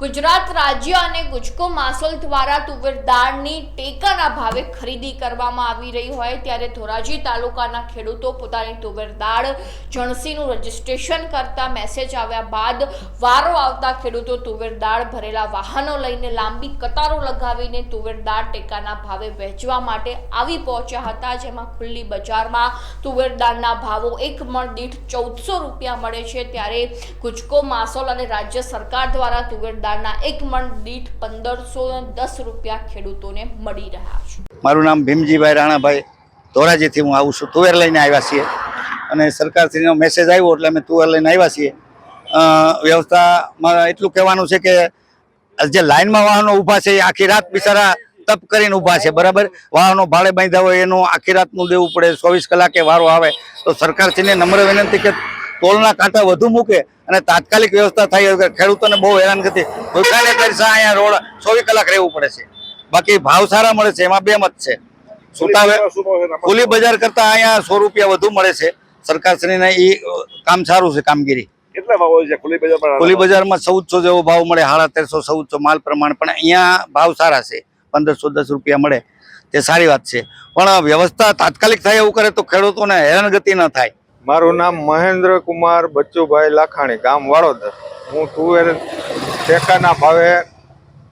ગુજરાત રાજ્ય અને ગુજકો માસોલ દ્વારા તુવેર દાળની ટેકાના ભાવે ખરીદી કરવામાં આવી રહી હોય ત્યારે ધોરાજી તાલુકાના ખેડૂતો પોતાની તુવેર દાળ જણસીનું રજીસ્ટ્રેશન કરતા મેસેજ આવ્યા બાદ વારો આવતા ખેડૂતો તુવેર દાળ ભરેલા વાહનો લઈને લાંબી કતારો લગાવીને તુવેર દાળ ટેકાના ભાવે વહેંચવા માટે આવી પહોંચ્યા હતા, જેમાં ખુલ્લી બજારમાં તુવેર દાળના ભાવો એક મણ દીઠ ચૌદસો રૂપિયા મળે છે. ત્યારે ગુજકો માસોલ અને રાજ્ય સરકાર દ્વારા તુવેર દાળના એક મણ દીઠ પંદરસો દસ રૂપિયા ખેડૂતોને મળી રહ્યા છે. મારું નામ ભીમજીભાઈ રાણાભાઈ. ધોરાજીથી હું આવું છું. તુવેર લઈને આવ્યા છીએ. અને સરકારશ્રીનો મેસેજ આવ્યો એટલે અમે તુવેર લઈને આવ્યા છીએ. વ્યવસ્થામાં એટલું કહેવાનું છે કે જે લાઇનમાં વાહનો ઊભા છે એ આખી રાત બિચારા તપ કરીને ઊભા છે, બરાબર? વાહનો ભાડે બાંધ્યા હોય એનું આખી રાતનું દેવું પડે. ચોવીસ કલાકે વારો આવે. તો સરકારશ્રીને નમ્ર વિનંતી કે ટોલના કાંટા વધુ મૂકે અને તાત્કાલિક વ્યવસ્થા થાય ખેડૂતોને બહુ હેરાન કરતી. દુકાને પૈસા અહીંયા રોડ ચોવીસ કલાક રહેવું પડે છે. બાકી ભાવ સારા મળે છે એમાં બે મત છે. સુતાવે ખુલ્લી બજાર કરતા અહીંયા સો રૂપિયા વધુ મળે છે. સરકારશ્રીને એ કામ સારું છે કામગીરી. ખુલ્લી બજારમાં ચૌદસો જેવો ભાવ મળે સાડા તેરસો ચૌદસો માલ પ્રમાણે પણ અહીંયા ભાવ સારા છે. પંદરસો દસ રૂપિયા મળે. તે સારી વાત છે. પણ વ્યવસ્થા તાત્કાલિક થાય એવું કરે તો ખેડૂતોને હેરાનગતિ ન થાય. મારું નામ મહેન્દ્ર કુમાર બચ્ચુભાઈ લાખાણી, ગામ વાળોદર હું તુવેર ટેકાના ભાવે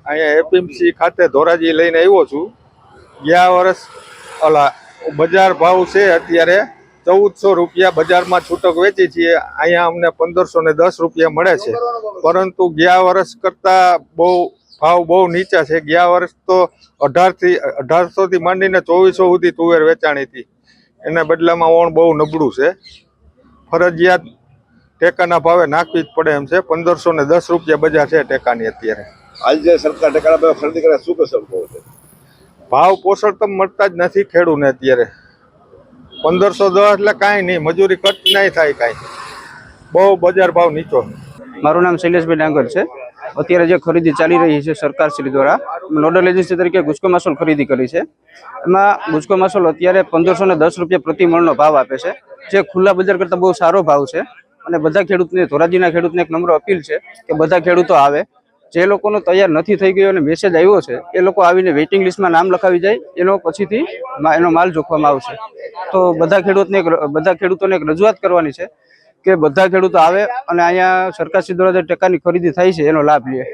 અહીંયા એપીએમસી ખાતે ધોરાજી લઈને આવ્યો છું. ગયા વર્ષ, અલા, બજાર ભાવ છે અત્યારે ચૌદસો રૂપિયા બજારમાં છૂટક વેચી છીએ. અહીંયા અમને પંદરસો ને દસ રૂપિયા મળે છે. પરંતુ ગયા વર્ષ કરતાં બહુ, ભાવ બહુ નીચા છે. ગયા વર્ષ તો અઢારથી, અઢારસોથી માંડીને ચોવીસો સુધી તુવેર વેચાણી હતી. એના બદલામાં ઓણ બહુ નબળું છે. ફરજિયાત ટેકાના ભાવે નાખવી જ પડે એમ છે. પંદરસો ને દસ રૂપિયા બજાર છે ટેકાની અત્યારે. આજે જે સરકાર ટેકાના ભાવે ખરીદી કરે શું કસર છે? ભાવ પોષણ તો મળતા જ નથી ખેડૂને અત્યારે. પંદરસો દસ એટલે કાંઈ નહીં મજૂરી કટ નહીં થાય કાંઈ. બહુ બજાર ભાવ નીચો. મારું નામ શૈલેષભાઈ ડાંગર છે. અત્યારે જે ખરીદી ચાલી રહી છે સરકાર શ્રી દ્વારા નોડલ એજન્સી તરીકે ગુજકો માસોલ ખરીદી કરી છે. એમાં ગુજકો માસોલ અત્યારે પંદરસો ને દસ રૂપિયા પ્રતિ મણનો ભાવ આપે છે. જે ખુલ્લા બજાર કરતાં બહુ સારો ભાવ છે. અને બધા ખેડૂતને, ધોરાજીના ખેડૂતને એક નમ્ર અપીલ છે કે બધા ખેડૂતો આવે. જે લોકોનો તૈયાર નથી થઈ ગયો અને મેસેજ આવ્યો છે, એ લોકો આવીને વેઇટિંગ લિસ્ટમાં નામ લખાવી જાય, એનો પછીથી એનો માલ જોખવામાં આવશે. તો બધા ખેડૂતને બધા ખેડૂતોને એક રજૂઆત કરવાની છે કે બધા ખેડૂતો આવે અને અહીંયા સરકારશ્રી દ્વારા જે ટેકાની ખરીદી થાય છે, એનો લાભ લે.